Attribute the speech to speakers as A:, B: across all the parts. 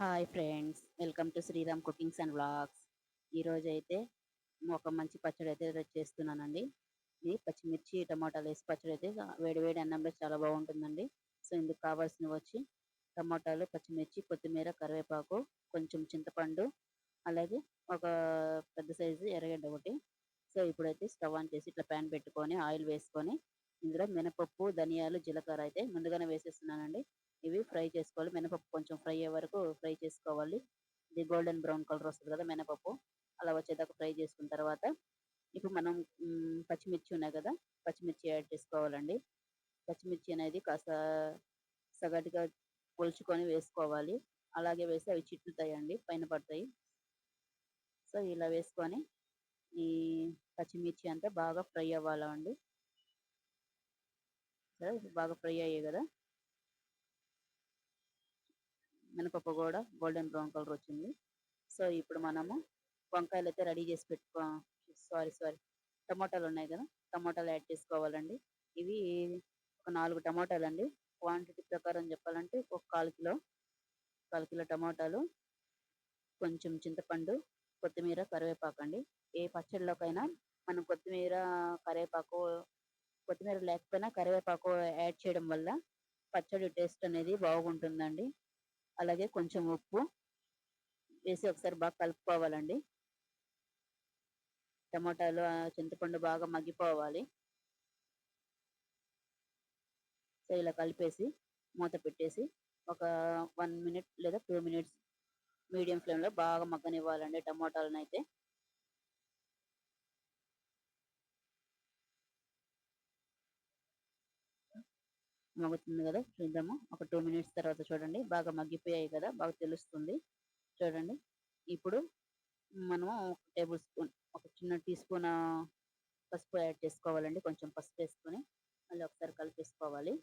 A: Hi friends welcome to Sriram cookings and vlogs ఈరోజు అయితే ఒక మంచి పచ్చడి అయితే చేస్తున్నానండి. ఇది పచ్చిమిర్చి టమాటాలు వేసి పచ్చడి అయితే వేడివేడి అన్నంలో చాలా బాగుంటుందండి. సో ఇందుకు కావాల్సినవి వచ్చి టమాటాలు పచ్చిమిర్చి కొత్తిమీర కరివేపాకు కొంచెం చింతపండు అలాగే ఒక పెద్ద సైజు ఎర్రగడ్డ ఒకటి. సో ఇప్పుడైతే స్టవ్ ఆన్ చేసి ఇట్లా ప్యాన్ పెట్టుకొని ఆయిల్ వేసుకొని ఇందులో మినపప్పు ధనియాలు జీలకర్ర అయితే ముందుగానే వేసేస్తున్నానండి. ఇవి ఫ్రై చేసుకోవాలి. మినపప్పు కొంచెం ఫ్రై అయ్యే వరకు ఫ్రై చేసుకోవాలి. ఇది గోల్డెన్ బ్రౌన్ కలర్ వస్తుంది కదా మినపప్పు. అలా వచ్చేదాకా ఫ్రై చేసుకున్న తర్వాత ఇప్పుడు మనం పచ్చిమిర్చి ఉన్నాయి కదా పచ్చిమిర్చి యాడ్ చేసుకోవాలండి. పచ్చిమిర్చి అనేది కాస్త సగటుగా పొలుచుకొని వేసుకోవాలి. అలాగే వేసి అవి చిట్లుతాయండి పైన పడతాయి. సో ఇలా వేసుకొని ఈ పచ్చిమిర్చి అంతా బాగా ఫ్రై అవ్వాలండి. సరే బాగా ఫ్రై అయ్యాయి కదా. మినపప్పు కూడా గోల్డెన్ బ్రౌన్ కలర్ వచ్చింది. సో ఇప్పుడు మనము వంకాయలు అయితే రెడీ చేసి పెట్టుకో సారీ సారీ టమాటాలు ఉన్నాయి కదా టమాటాలు యాడ్ చేసుకోవాలండి. ఇవి ఒక నాలుగు టమాటాలు అండి క్వాంటిటీ ప్రకారం చెప్పాలంటే ఒక కాలు కిలో కాలు కిలో టమాటాలు కొంచెం చింతపండు కొత్తిమీర కరివేపాకు అండి. ఏ పచ్చడిలోకైనా మనం కొత్తిమీర కరివేపాకు కొత్తిమీర లేకపోయినా కరివేపాకు యాడ్ చేయడం వల్ల పచ్చడి టేస్ట్ అనేది బాగుంటుందండి. అలాగే కొంచెం ఉప్పు వేసి ఒకసారి బాగా కలుపుకోవాలండి. టమాటాలు చింతపండు బాగా మగ్గిపోవాలి. సో ఇలా కలిపేసి మూత పెట్టేసి ఒక వన్ మినిట్ లేదా టూ మినిట్స్ మీడియం ఫ్లేమ్లో బాగా మగ్గనివ్వాలండి టమాటాలను అయితే మగ్గుతుంది కదా చూద్దాము. ఒక టూ మినిట్స్ తర్వాత చూడండి. బాగా మగ్గిపోయాయి కదా బాగా తెలుస్తుంది. చూడండి. ఇప్పుడు మనము ఒక టేబుల్ స్పూన్ ఒక చిన్న టీ స్పూన్ పసుపు యాడ్ చేసుకోవాలండి. కొంచెం పసుపు వేసుకొని మళ్ళీ ఒకసారి కలిపేసుకోవాలి.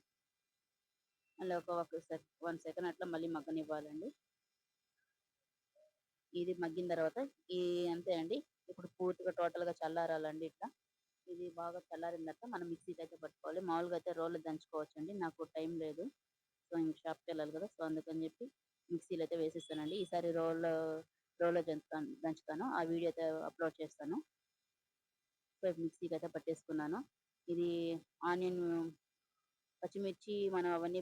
A: మళ్ళీ ఒక ఒక వన్ సెకండ్ అట్లా మళ్ళీ మగ్గనివ్వాలండి. ఇది మగ్గిన తర్వాత ఈ అంతే అండి. ఇప్పుడు పూర్తిగా టోటల్గా చల్లారాలండి ఇట్లా. ఇది బాగా చల్లారిన తర్వాత మనం మిక్సీకి అయితే పట్టుకోవాలి. మామూలుగా అయితే రోల్ దంచుకోవచ్చు అండి నాకు టైం లేదు. సో ఇంక షాప్కి వెళ్ళాలి కదా. సో అందుకని చెప్పి మిక్సీలో అయితే వేసేస్తానండి ఈసారి రోల్ రోల్లో దంచుతాను దంచుతాను. ఆ వీడియో అయితే అప్లోడ్ చేస్తాను. సో మిక్సీకి అయితే పట్టేసుకున్నాను. ఇది ఆనియన్ పచ్చిమిర్చి మనం అవన్నీ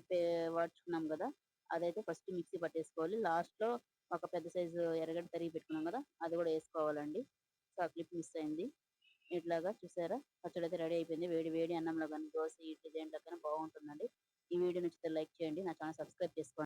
A: వాడుచుకున్నాం కదా. అదైతే ఫస్ట్ మిక్సీ పట్టేసుకోవాలి. లాస్ట్లో ఒక పెద్ద సైజు ఎర్రగడ్డ తరిగి పెట్టుకున్నాం కదా. అది కూడా వేసుకోవాలండి. సో ఆ క్లిప్ మిస్ అయింది. ఇట్లాగా చూసారా? పచ్చడి అయితే రెడీ అయిపోయింది. వేడి వేడి అన్నంలో కానీ దోశ ఇడ్లీ దేంట్లో కానీ బాగుంటుందండి ఈ వీడియో నచ్చితే లైక్ చేయండి. నా ఛానల్ సబ్స్క్రైబ్ చేసుకోండి.